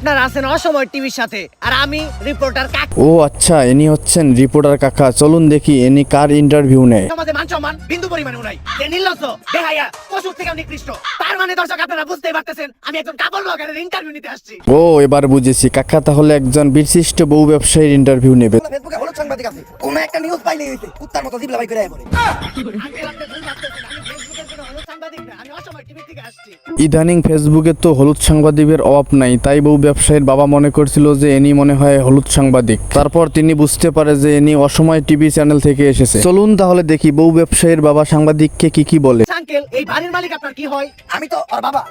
আপনারা আছেন অসময় টিভির সাথে আর আমি রিপোর্টার কাক। ও আচ্ছা ইনি হচ্ছেন রিপোর্টার কাকা। চলুন দেখি ইনি কার ইন্টারভিউ নেয়। সমাজে মান সম্মান বিন্দু পরিমাণে নাই। যে নির্লজ্জ বেহায়া পশুর থেকে নিকৃষ্ট। তার মানে দর্শক আপনারা বুঝতেই পারতেছেন আমি একজন কাপড় ব্লগারের ইন্টারভিউ নিতে আসছি। ও এবার বুঝেছি। কাকা তাহলে একজন বিশিষ্ট বউ ব্যবসায়ীর ইন্টারভিউ নেবে। ফেসবুকে হলুদ সাংবাদিক আছে কোন একটা নিউজ পাইলে হইছে কুত্তার মতো জিবলা বাই করে আয় ইদানিং ফেসবুকে তো হলুদ সাংবাদিকের অভাব নাই তাই বউ ব্যবসায়ীর বাবা মনে করছিল যে এনি মনে হয় হলুদ সাংবাদিক। তারপর তিনি বুঝতে পারে যে এনি অসময় টিভি চ্যানেল থেকে এসেছে। চলুন তাহলে দেখি বউ ব্যবসায়ীর বাবা সাংবাদিককে কি কি বলে। আঙ্কেল এই বাড়ির মালিক আপনার কি হয়? আমি তো ওর বাবা।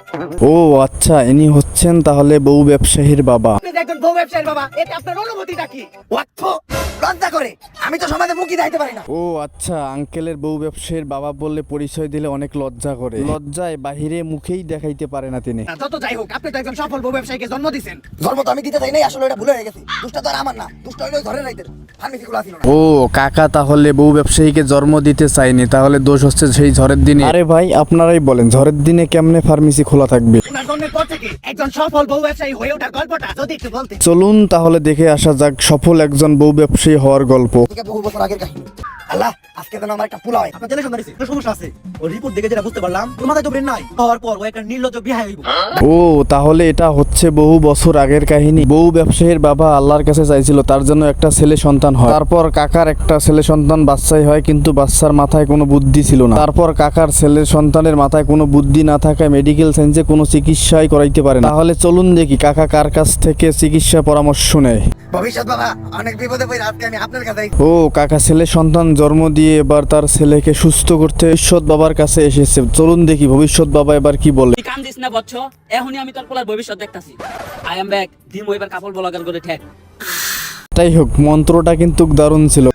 ও আচ্ছা ইনি হচ্ছেন তাহলে বউ ব্যবসায়ীর বাবা। আপনি একজন বউ ব্যবসায়ীর বাবা এতে আপনার অনুভূতিটা কি? ওয়াক্ফ লজ্জা করে। আমি তো সমাজে মুখই দাইতে পারি না। ও আচ্ছা আঙ্কেলের বউ ব্যবসায়ীর বাবা বললে পরিচয় দিলে অনেক লজ্জা করে। লজ্জায় বাহিরে মুখেই দেখাইতে পারে না তিনি। যত যাই হোক আপনি তো একজন সফল বউ ব্যবসায়ীকে জন্ম দিয়েছেন জন্ম তো আমি দিতে চাই নাই আসলে এটা ভুলে হয়ে গেছে। দুষ্টা তো আর আমার না। দুষ্ট হইল ধরে ঘরের রাইতের ও কাকা তাহলে বউ ব্যবসায়ীকে জন্ম দিতে চাইনি তাহলে দোষ হচ্ছে সেই ঝড়ের দিনে। আরে ভাই আপনারাই বলেন ঝড়ের দিনে কেমনে ফার্মেসি খোলা থাকবে? জন্মের পর থেকে একজন সফল বউ ব্যবসায়ী হয়ে ওঠার গল্পটা যদি একটু বলতে চলুন তাহলে দেখে আসা যাক সফল একজন বউ ব্যবসায়ী হওয়ার গল্প। বহু বছর আগের কাহিনী। আল্লাহ আজকে যেন আমার একটা পোলা হয়। আপনার জেনে শুনতে একটু সমস্যা আছে। ওর রিপোর্ট দেখে যেটা বুঝতে পারলাম ওর তো ব্রেন নাই। হওয়ার পর ও একটা নির্লজ্জ বিহাই হইব। ও তাহলে এটা হচ্ছে বহু বছর আগের কাহিনী। বউ ব্যবসায়ীর বাবা আল্লাহর কাছে চাইছিল তার জন্য একটা ছেলে সন্তান হয়। তারপর কাকার একটা ছেলে সন্তান বাচ্চাই হয় কিন্তু বাচ্চার মাথায় কোনো বুদ্ধি ছিল না। তারপর কাকার ছেলে সন্তানের মাথায় কোনো বুদ্ধি না থাকায় মেডিকেল সায়েন্সে কোনো চিকিৎসাই করাইতে পারে না। তাহলে চলুন দেখি কাকা কার কাছ থেকে চিকিৎসা পরামর্শ নেয়। ভবিষ্যৎ বাবা অনেক বিপদে পড়ে আজকে আমি আপনার কাছে ও কাকা ছেলে সন্তান জন্ম দিয়ে এবার তার ছেলেকে সুস্থ করতে ভবিষ্যৎ বাবার কাছে এসেছে। চলুন দেখি ভবিষ্যৎ বাবা এবার কি বলে। তুই কাম দিস না বচ্চ এখনই আমি তোর পোলার ভবিষ্যৎ দেখতাছি। I am back. দিম এবার কাপড় করে ঠেক। তাই হোক মন্ত্রটা কিন্তু দারুণ ছিল।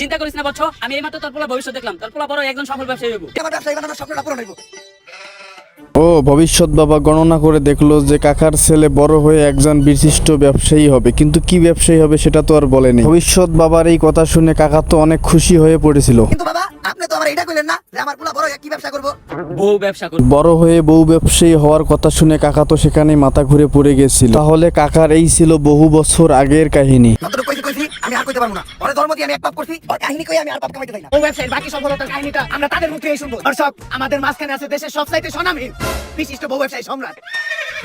চিন্তা করিস না বচ্চ আমি এইমাত্র তোর পোলার ভবিষ্যৎ দেখলাম। তোর পোলা বড় একজন সফল ব্যবসায়ী হইব। আমার ব্যবসায়ী বানানোর স্বপ্নটা পূরণ হইব। ও ভবিষ্যৎ বাবা গণনা করে দেখল যে কাকার ছেলে বড় হয়ে একজন বিশিষ্ট ব্যবসায়ী হবে। কিন্তু কি ব্যবসায়ী হবে সেটা তো আর বলেনি ভবিষ্যৎ বাবার এই কথা শুনে কাকা তো অনেক খুশি হয়ে পড়েছিল। কিন্তু বাবা আপনি তো আমার এটা কইলেন না যে আমার পোলা বড় হয়ে কি ব্যবসা করব? বউ ব্যবসা করব। বড় হয়ে বউ ব্যবসায়ী হওয়ার কথা শুনে কাকা তো সেখানে মাথা ঘুরে পড়ে গেছিল। তাহলে কাকার এই ছিল বহু বছর আগের কাহিনী। আমি আর কইতে পারব না। ওরে ধর্ম দিয়ে আমি এক পাপ করছি ওর কাহিনী কই আমি আর পাপ কামাইতে চাই না। ও ওয়েবসাইট বাকি সফলতার কাহিনীটা আমরা তাদের মুখেই শুনব। দর্শক, আমাদের মাঝখানে আছে দেশের সবচাইতে সোনামহীন বিশিষ্ট বউ ব্যবসায়ী সম্রাট।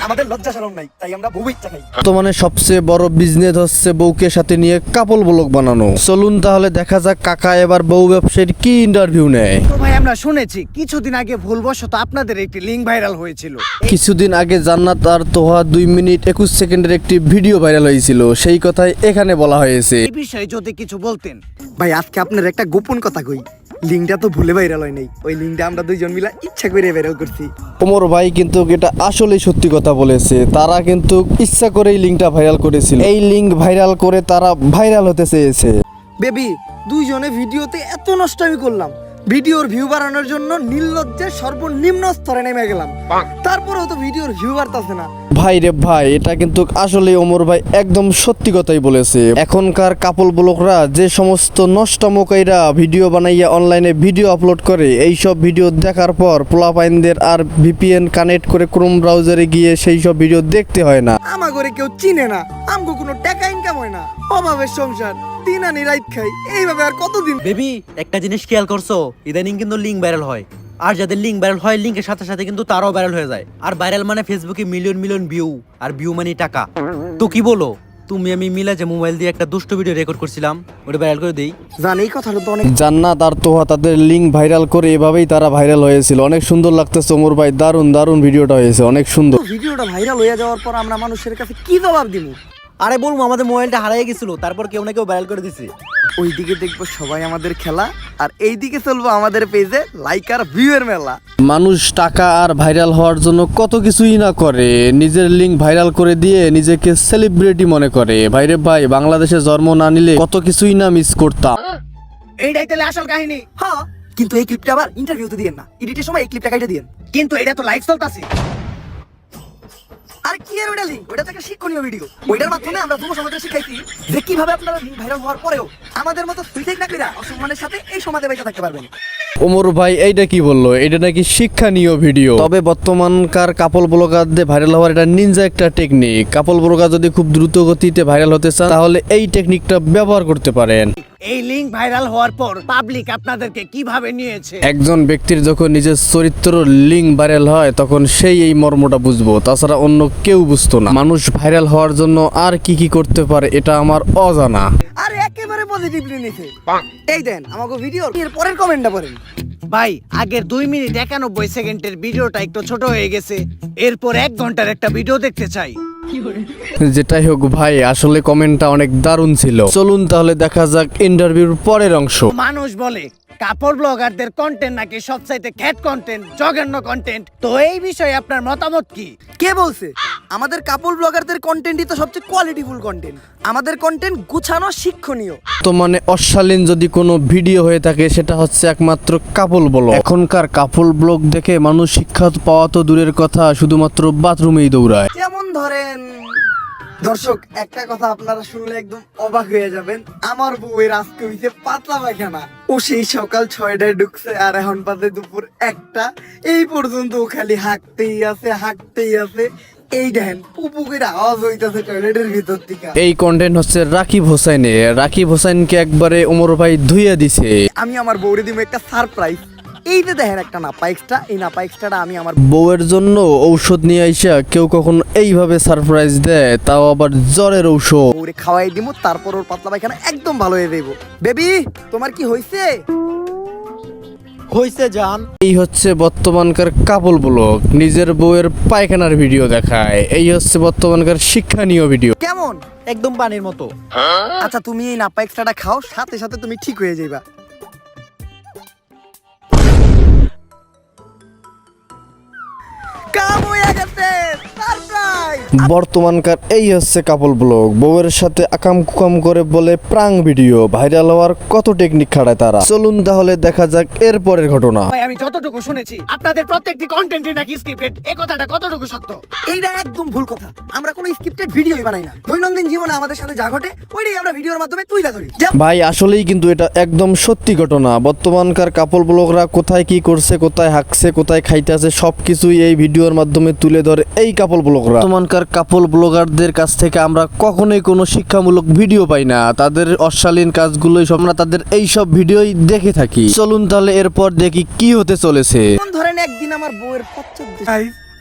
আমাদের লজ্জা শরম নাই তাই আমরা বহু ইচ্ছা খাই। বর্তমানে সবচেয়ে বড় বিজনেস হচ্ছে বউকে সাথে নিয়ে কাপল ব্লক বানানো। চলুন তাহলে দেখা যাক কাকা এবার বউ ব্যবসায়ীর কি ইন্টারভিউ নেয়। তো ভাই আমরা শুনেছি কিছুদিন আগে ভুলবশত আপনাদের একটি লিঙ্ক ভাইরাল হয়েছিল। কিছুদিন আগে জান্নাত আর তোহা দুই মিনিট একুশ সেকেন্ডের একটি ভিডিও ভাইরাল হয়েছিল সেই কথাই এখানে বলা হয়েছে। এই বিষয়ে যদি কিছু বলতেন ভাই আজকে আপনার একটা গোপন কথা কই। লিঙ্কটা তো ভুলে ভাইরাল হয় নাই। ওই লিঙ্কটা আমরা দুইজন মিলা ইচ্ছা করে ভাইরাল করছি। ওমর ভাই কিন্তু এটা আসলে সত্যি কথা বলেছে। তারা কিন্তু ইচ্ছা করেই লিঙ্কটা ভাইরাল করেছিল। এই লিঙ্ক ভাইরাল করে তারা ভাইরাল হতে চেয়েছে। বেবি দুইজনে ভিডিওতে এত নষ্ট আমি করলাম। ভিডিওর ভিউ বাড়ানোর জন্য নির্লজ্জের সর্বনিম্ন স্তরে নেমে গেলাম। তারপরেও তো ভিডিওর ভিউ বাড়তাছে না। ভাই রে ভাই এটা কিন্তু আসলে ওমর ভাই একদম সত্যি কথাই বলেছে। এখনকার কাপল ব্লকরা যে সমস্ত নষ্ট মোকাইরা ভিডিও বানাইয়া অনলাইনে ভিডিও আপলোড করে এই সব ভিডিও দেখার পর পোলাপাইনদের আর ভিপিএন কানেক্ট করে ক্রোম ব্রাউজারে গিয়ে সেই সব ভিডিও দেখতে হয় না। আমা করে কেউ চিনে না আমগো কোনো টাকা ইনকাম হয় না। অভাবের সংসার। দিন আনি রাইত খাই? এইভাবে আর কতদিন? বেবি একটা জিনিস খেয়াল করছ ইদানিং কিন্তু লিঙ্ক ভাইরাল হয়। আর যাদের লিঙ্ক ভাইরাল হয় লিঙ্কের সাথে সাথে কিন্তু তারাও ভাইরাল হয়ে যায়। আর ভাইরাল মানে ফেসবুকে মিলিয়ন মিলিয়ন ভিউ আর ভিউ মানে টাকা। তো কি বলো? তুমি আমি মিলা যে মোবাইল দিয়ে একটা দুষ্ট ভিডিও রেকর্ড করছিলাম ওটা ভাইরাল করে দেই। জান এই কথাটা তো অনেক জান্নাত আর তোহা তাদের লিঙ্ক ভাইরাল করে এভাবেই তারা ভাইরাল হয়েছিল। অনেক সুন্দর লাগতেছে ওমর ভাই দারুণ দারুণ ভিডিওটা হয়েছে অনেক সুন্দর। ভিডিওটা ভাইরাল হয়ে যাওয়ার পর আমরা মানুষের কাছে কি জবাব দিব? আরে বলব আমাদের মোবাইলটা হারিয়ে গেছিল তারপর কেউ না কেউ ভাইরাল করে দিছে। ওইদিকে দেখব সবাই আমাদের খেলা আর এইদিকে চলবো আমাদের পেজে লাইক আর ভিউয়ের মেলা। মানুষ টাকা আর ভাইরাল হওয়ার জন্য কত কিছুই না করে নিজের লিঙ্ক ভাইরাল করে দিয়ে নিজেকে সেলিব্রিটি মনে করে। ভাইরে ভাই বাংলাদেশে জন্ম না নিলে কত কিছুই না মিস করতাম। এইটাই তাহলে আসল কাহিনী। হ্যাঁ কিন্তু এই ক্লিপটা আবার ইন্টারভিউতে দিয়েন না এডিটের সময় এই ক্লিপটা কাইটে দিয়েন। কিন্তু এটা তো লাইভ চলতেছে। আর কি আর ওটা লিঙ্ক ওটা তো একটা শিক্ষণীয় ভিডিও ওইটার মাধ্যমে আমরা যুব শিখাইছি যে কীভাবে আপনারা লিঙ্ক ভাইরাল হওয়ার পরেও আমাদের মতো না অসম্মানের সাথে এই সমাজে বেঁচে থাকতে পারবেন। ওমর ভাই এইটা কি বলল? এটা নাকি শিক্ষণীয় ভিডিও তবে বর্তমানকার কাপল ব্লগারদের ভাইরাল হওয়ার এটা নিনজা একটা টেকনিক কাপল ব্লগার যদি খুব দ্রুত গতিতে ভাইরাল হতে চান তাহলে এই টেকনিকটা ব্যবহার করতে পারেন। এই লিঙ্ক ভাইরাল হওয়ার পর পাবলিক আপনাদেরকে কীভাবে নিয়েছে? একজন ব্যক্তির যখন নিজের চরিত্র লিঙ্ক ভাইরাল হয় তখন সেই এই মর্মটা বুঝব। তাছাড়া অন্য কেউ বুঝতো না। মানুষ ভাইরাল হওয়ার জন্য আর কি কি করতে পারে এটা আমার অজানা। আর একেবারে পজিটিভলি নিছে এই দেন আমাকে ভিডিও এর পরের কমেন্টটা পড়েন। ভাই আগের দুই মিনিট একানব্বই সেকেন্ডের ভিডিওটা একটু ছোট হয়ে গেছে। এরপর এক ঘণ্টার একটা ভিডিও দেখতে চাই। যেটাই হোক ভাই আসলে কমেন্টটা অনেক দারুণ ছিল। চলুন তাহলে দেখা যাক ইন্টারভিউর পরের অংশ। মানুষ বলে কাপড় ব্লগারদের কন্টেন্ট নাকি সবচাইতে খ্যাট কন্টেন্ট জঘন্য কন্টেন্ট তো এই বিষয়ে আপনার মতামত কি? কে বলছে? আমাদের কাপড় ব্লগারদের কন্টেন্টই তো সবচেয়ে কোয়ালিটিফুল কন্টেন্ট আমাদের কন্টেন্ট গুছানো শিক্ষণীয়। তো মানে অশালীন যদি কোনো ভিডিও হয়ে থাকে সেটা হচ্ছে একমাত্র কাপল ব্লগ এখনকার কাপল ব্লগ দেখে মানুষ শিক্ষা পাওয়া তো দূরের কথা শুধুমাত্র বাথরুমেই দৌড়ায়। যেমন ধরেন দর্শক একটা কথা আপনারা শুনলে একদম অবাক হয়ে যাবেন। আমার বউয়ের আজকে হইছে পাতলা পায়খানা। ও সেই সকাল ছয়টায় ঢুকছে আর এখন পাতে দুপুর একটা। এই পর্যন্ত ও খালি হাঁকতেই আছে হাঁকতেই আছে। এই দেখেন পুপুকের আওয়াজ হইতাছে টয়লেটের ভিতর থেকে। এই কন্টেন্ট হচ্ছে রাকিব হোসাইনের রাকিব হোসাইনকে একবারে ওমর ভাই ধুইয়া দিছে। আমি আমার বউরে দিব একটা সারপ্রাইজ। এই যে দেখেন একটা নাপা এক্সট্রা এই নাপা এক্সট্রাটা আমি আমার বউয়ের জন্য ঔষধ নিয়ে আইসা কেউ কখনো এইভাবে সারপ্রাইজ দেয় তাও আবার জ্বরের ঔষধ। বউরে খাওয়াই দিব তারপর ওর পাতলা পায়খানা একদম ভালো হয়ে যাইব। বেবি তোমার কি হইছে? হইছে জান। এই হচ্ছে বর্তমানকার কাপল ব্লগ নিজের বউয়ের পায়খানার ভিডিও দেখায়। এই হচ্ছে বর্তমানকার শিক্ষণীয় ভিডিও কেমন? একদম পানির মতো। আচ্ছা তুমি এই নাপা এক্সট্রাটা খাও সাথে সাথে তুমি ঠিক হয়ে যাইবা। বর্তমানকার এই হচ্ছে কাপল ব্লগ। বউয়ের সাথে আকাম কুকাম করে বলে প্রাং ভিডিও ভাইরাল হওয়ার কত টেকনিক খাটায় তারা? চলুন তাহলে দেখা যাক এর পরের ঘটনা। আমি যতটুকু শুনেছি আপনাদের প্রত্যেকটি কন্টেন্টই নাকি স্ক্রিপ্টেড এই কথাটা কতটুকু সত্য? এইটা একদম ভুল কথা। আমরা কোনো স্ক্রিপ্টেড ভিডিওই বানাই না। দৈনন্দিন জীবনে আমাদের সাথে যা ঘটে ওইটাই আমরা ভিডিওর মাধ্যমে তুলে ধরি। ভাই আসলেই কিন্তু এটা একদম সত্যি ঘটনা। বর্তমানকার কাপল ব্লগরা কোথায় কি করছে কোথায় হাঁকছে কোথায় খাইতে আছে সবকিছুই এই ভিডিওর মাধ্যমে তুলে ধরে এই কাপল ব্লগরা। বর্তমানকার কাপল ব্লগারদের কাছ থেকে আমরা কখনোই কোনো শিক্ষামূলক ভিডিও পাই না। তাদের অশালীন কাজগুলোই সব আমরা তাদের এই সব ভিডিওই দেখে থাকি। চলুন তাহলে এরপর দেখি কি হতে চলেছে। ধরেন একদিন আমার বউয়ের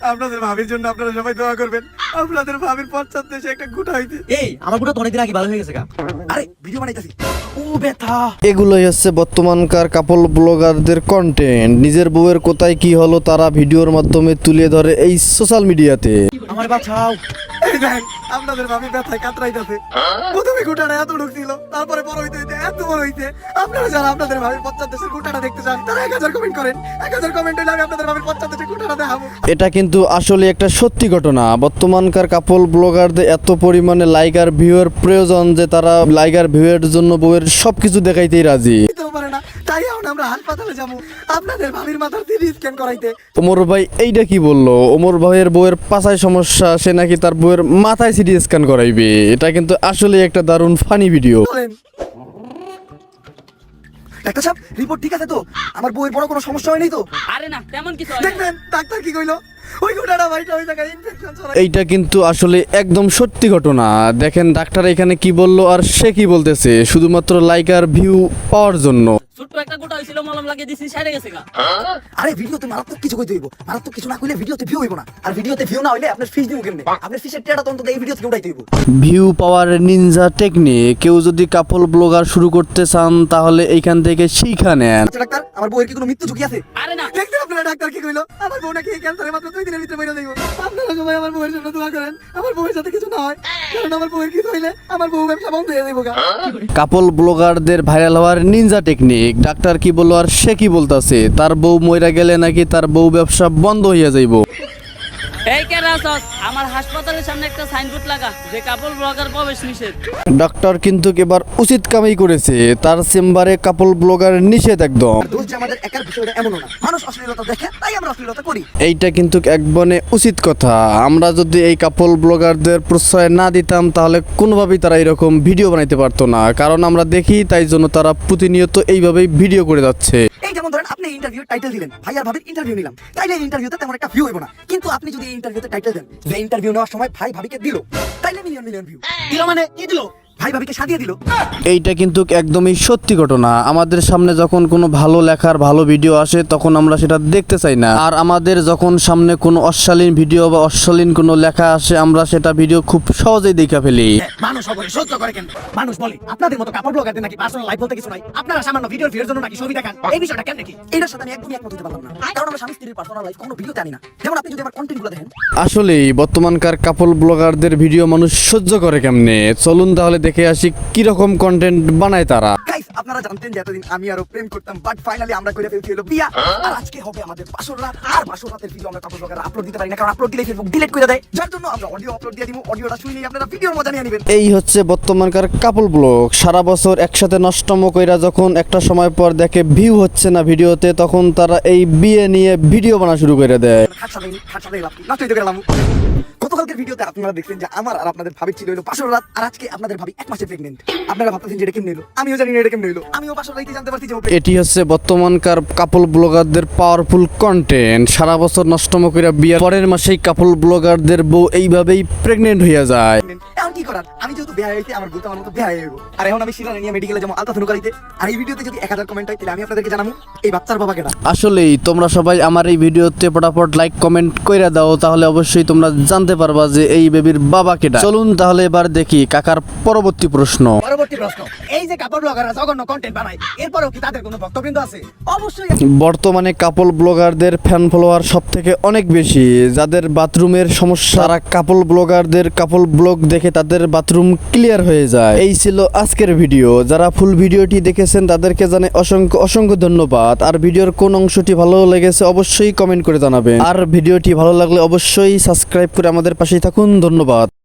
আপনাদের ভাবির জন্য আপনারা সবাই দোয়া করবেন। আপনাদের ভাবির পশ্চাৎ দেশে একটা গুটা হইতে। এই আমার গুটা তো অনেকদিন আগে ভালো হয়ে গেছে গা। আরে ভিডিও বানাইতাছি। ও ব্যথা। এগুলোই হচ্ছে বর্তমানকার কাপল ব্লগারদের কন্টেন্ট নিজের বউয়ের কোথায় কি হলো তারা ভিডিওর মাধ্যমে তুলে ধরে এই সোশ্যাল মিডিয়াতে আমার বাঁচাও। দেখেন আপনাদের ভাবি ব্যথায় কাতরাইতাছে। প্রথমে গুটাটা এত ঢুকছিল তারপরে বড় হইতে হইতে, এত বড় হইতে আপনারা যারা আপনাদের ভাবির পশ্চাৎ দেশের গুটাটা দেখতে চান, তারা এক হাজার কমেন্ট করেন। এক হাজার কমেন্ট হইলে আমি আপনাদের ভাবির পশ্চাৎ দেশের গুটাটা দেখাবো। এটা কিন্তু আসলে একটা সত্যি ঘটনা। বর্তমানকার কাপল ব্লগারদের এত পরিমাণে লাইক আর ভিউয়ের প্রয়োজন যে তারা লাইক আর ভিউয়ের জন্য বউয়ের সবকিছু দেখাইতেই রাজি। এখন আমরা হাসপাতালে যাব। আপনাদের ভাবির মাথার সিটি স্ক্যান করাইতে। ওমর ভাই এইটা কি বলল? ওমর ভাইয়ের বউয়ের পাছায় সমস্যা সে নাকি তার বউয়ের মাথায় সিটি স্ক্যান করাইবে? এটা কিন্তু আসলে একটা দারুণ ফানি ভিডিও বলেন। ডাক্তার সাহেব রিপোর্ট ঠিক আছে তো? আমার বউয়ের বড় কোনো সমস্যা হয়নি তো? আরে না তেমন কিছু হয় না। দেখবেন ডাক্তার কি কইলো? ওই গোটাটা ভাইটা ওই জায়গায় ইনফেকশন ছড়াই এইটা কিন্তু আসলে একদম সত্যি ঘটনা। দেখেন ডাক্তার এখানে কি বলল আর সে কি বলতেছে? শুধুমাত্র লাইক আর ভিউ পাওয়ার জন্য। ছোট্ট একটা গোটা হয়েছিল মলম লাগিয়ে দিছি সাইডে গেছে গা। আরে ভিডিওতে মারাত্মক কিছু কইতে হইব। মারাত্মক কিছু না কইলে ভিডিওতে ভিউ হইব না। আর ভিডিওতে ভিউ না হইলে আপনার ফিস দিমু কেমনে? আপনার ফিসের টেটা তন্ত এই ভিডিও থেকে উঠাইতে হইব। ভিউ পাওয়ার নিনজা টেকনিক কেউ যদি কাপল ব্লগার শুরু করতে চান তাহলে এইখান থেকে শিখা নেন। আচ্ছা ডাক্তার আমার বউয়ের কি কোনো মৃত্যু ঝুঁকি আছে? আরে না। দেখতে আপনারা ডাক্তার কি কইলো? আমার বউ নাকি এই ক্যান্সারে মাত্র দুই দিনের ভিতরে মরে যাইব। আপনারা সবাই আমার বউয়ের জন্য দোয়া করেন। আমার বউয়ের সাথে কিছু না হয়। কারণ আমার বউয়ের কিছু হইলে আমার বউ ব্যবসা বন্ধ হয়ে যাইব কাপল ব্লগারদের ভাইরাল হওয়ার নিনজা টেকনিক ডাক্তার কি বলল আর সে কি বলতাছে? তার বউ মইরা গেলে নাকি তার বউ ব্যবসা বন্ধ হইয়া যাইব? এই আমার হাসপাতালের সামনে একটা সাইনবোর্ড লাগা যে কাপড় ব্লগার প্রবেশ নিষেধ। ডাক্তার কিন্তু এবার উচিত কামাই করেছে তার চেম্বারে কাপল ব্লগার নিষেধ একদম। দোষ যে আমাদের একার বিষয়টা এমনও না। মানুষ অশ্লীলতা দেখে তাই আমরা অশ্লীলতা করি। এইটা কিন্তু একবনে উচিত কথা। আমরা যদি এই কাপল ব্লগারদের প্রশ্রয় না দিতাম তাহলে কোনোভাবেই তারা এরকম ভিডিও বানাইতে পারতো না। কারণ আমরা দেখি তাই জন্য তারা প্রতিনিয়ত এইভাবেই ভিডিও করে যাচ্ছে। যেমন ধরেন আপনি ইন্টারভিউ টাইটেল দিলেন, ভাই আর ভাবির ইন্টারভিউ নিলাম। তাইলে ইন্টারভিউতে তেমন একটা ভিউ হইব না। কিন্তু আপনি যদি ইন্টারভিউতে টাইটেল দেন, যে ইন্টারভিউ নেওয়ার সময় ভাই ভাবিকে দিল, তাইলে মিলিয়ন মিলিয়ন ভিউ দিল মানে কি দিল? ভাই ভাবিকে সাজিয়ে দিল। এইটা কিন্তু একদমই সত্যি ঘটনা। আমাদের সামনে যখন কোনো ভালো লেখার ভালো ভিডিও আসে তখন আমরা সেটা দেখতে চাই না। আর আমাদের যখন সামনে কোনো অশ্লীল ভিডিও বা অশ্লীল কোনো লেখা আসে আমরা সেটা ভিডিও খুব সহজেই দেখে ফেলি। মানুষ সকলে সহ্য করে কেন মানুষ বলে আপনাদের মতো কাপড় ব্লগারদের নাকি পার্সোনাল লাইফ বলতে কিছু নাই? আপনারা সামান্য ভিডিওর ভিউর জন্য নাকি ছবি দেখান? এই বিষয়টা কেন নাকি এটার সাথে আমি একদমই একমত হতে পারলাম না। কারণ আমরা স্বামী স্ত্রীর পার্সোনাল লাইফ কোনো ভিডিওতে আনি না। যেমন আপনি যদি আমার কন্টেন্ট দেখেন। আসলেই বর্তমানকার কাপল ব্লগারদের ভিডিও মানুষ সহ্য করে কেমনে? চলুন তাহলে দেখে আসি কীরকম কন্টেন্ট বানায় তারা। গাইস আপনারা জানতেন যে এতদিন আমি আরও প্রেম করতাম বাট ফাইনালি আমরা করে ফেলছি হলো বিয়া। আর আজকে হবে আমাদের বাসর রাত আর বাসর রাতের ভিডিও আমরা কাপড় ব্লগাররা আপলোড দিতে পারি না কারণ আপলোড দিলে ফেসবুক ডিলিট করে দেয়। যার জন্য আমরা অডিও আপলোড দিয়ে দিব অডিওটা শুনে আপনারা ভিডিওর মজা নিয়ে নেবেন। এই হচ্ছে বর্তমানকার কাপল ব্লগ সারা বছর একসাথে নষ্টম কইরা যখন একটা সময় পর দেখে ভিউ হচ্ছে না ভিডিওতে তখন তারা এই বিয়ে নিয়ে ভিডিও বানা শুরু করে দেয়। নষ্ট গতকালকের ভিডিওতে আপনারা দেখছেন যে আমার আর আপনাদের ভাবির ছিল হলো পাশর রাত, আর আজকে আপনাদের ভাবি এক মাসে প্রেগনেন্ট আপনারা ভাবতেছেন যে এটা কেমন হলো? আমিও জানি না এটা কেমন হলো। আমিও পাশর রাইতে জানতে পারছি যে এটি হচ্ছে বর্তমানকার কাপল ব্লগারদের পাওয়ারফুল কন্টেন্ট সারা বছর নষ্টম মকিরা বিয়ার পরের মাসেই কাপল ব্লগারদের বউ এইভাবেই প্রেগনেন্ট হয়ে যায়। এখন কি করার? আমি যেহেতু বেহা হয়েছি আমার আমার মতো বেহা হয়ে আর এখন আমি নিয়ে মেডিকেলে যাব আলট্রাসাউন্ড করাইতে আর এই ভিডিওতে যদি এক হাজার কমেন্ট হয় তাহলে আমি আপনাদেরকে জানাব এই বাচ্চার বাবা কেটা আসলেই তোমরা সবাই আমার এই ভিডিওতে ফটাফট লাইক কমেন্ট কইরা দাও তাহলে অবশ্যই তোমরা জানতে পারবা যে এই বেবির বাবা কেটা চলুন তাহলে এবার দেখি কাকার পরবর্তী প্রশ্ন। পরবর্তী প্রশ্ন এই যে কাপড় ব্লগাররা জঘন্য কন্টেন্ট বানায় এরপরেও কি তাদের কোনো ভক্তবৃন্দ আছে? অবশ্যই বর্তমানে কাপল ব্লগারদের ফ্যান ফলোয়ার সব থেকে অনেক বেশি যাদের বাথরুমের সমস্যা কাপল ব্লগারদের কাপল ব্লগ দেখে তাদের বাথরুম ক্লিয়ার হয়ে যায়। এই ছিল আজকের ভিডিও। যারা ফুল ভিডিওটি দেখেছেন, তাদেরকে জানে অসংখ্য অসংখ্য ধন্যবাদ। আর ভিডিওর কোন অংশটি ভালো লেগেছে অবশ্যই কমেন্ট করে জানাবেন। আর ভিডিওটি ভালো লাগলে অবশ্যই সাবস্ক্রাইব করে আমাদের পাশেই থাকুন। ধন্যবাদ।